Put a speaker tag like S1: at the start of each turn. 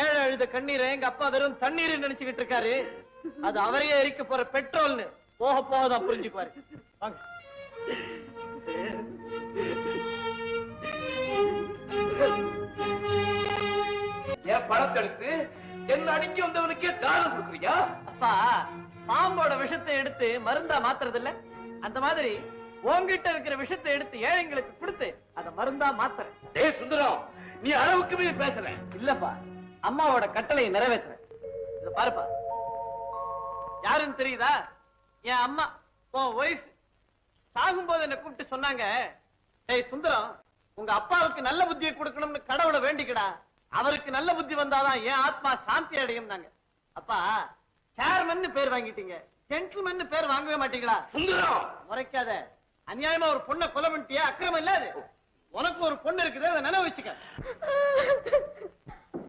S1: ஏழை அழுத கண்ணீரை எங்க அப்பா வெறும் தண்ணீர் நினைச்சுக்கிட்டு இருக்காரு. அது அவரையே எரிக்க போற பெட்ரோல்னு போக போக தான் புரிஞ்சுக்குவாரு. வாங்க.
S2: என் பணத்தை எடுத்து என்ன அடிக்க வந்தவனுக்கே தானம் கொடுக்குறியா?
S1: அப்பா பாம்போட விஷத்தை எடுத்து மருந்தா மாத்துறது இல்ல அந்த மாதிரி உன்கிட்ட இருக்கிற விஷத்தை எடுத்து ஏழைங்களுக்கு கொடுத்து அத மருந்தா மாத்துறேன்.
S2: டேய் சுந்தரம் நீ அளவுக்கு மீறி பேசுற.
S1: இல்லப்பா. அம்மாவோட கட்டளையை நிறைவேற்றுறேன் இத பாருப்பா. யாருன்னு தெரியுதா? என் அம்மா உன் ஒய்ஃப் சாகும்போது என்ன கூப்பிட்டு சொன்னாங்க டேய் சுந்தரம் உங்க அப்பாவுக்கு நல்ல புத்தியை கொடுக்கணும்னு கடவுளை வேண்டிக்கடா. அவருக்கு நல்ல புத்தி வந்தாதான் என் ஆத்மா சாந்தி அடையும்னாங்க. அப்பா சேர்மன் பேர் வாங்கிட்டீங்க. ஜென்டில்மன் பேர் வாங்கவே மாட்டீங்களா?
S2: சுந்தரம்!
S1: முறைக்காத. அநியாயமா ஒரு பொண்ணை கொலை பண்ணிட்டியா? அக்கிரமம் இல்ல அது. உனக்கு ஒரு பொண்ணு இருக்குது அதை நினைவு வச்சுக்க.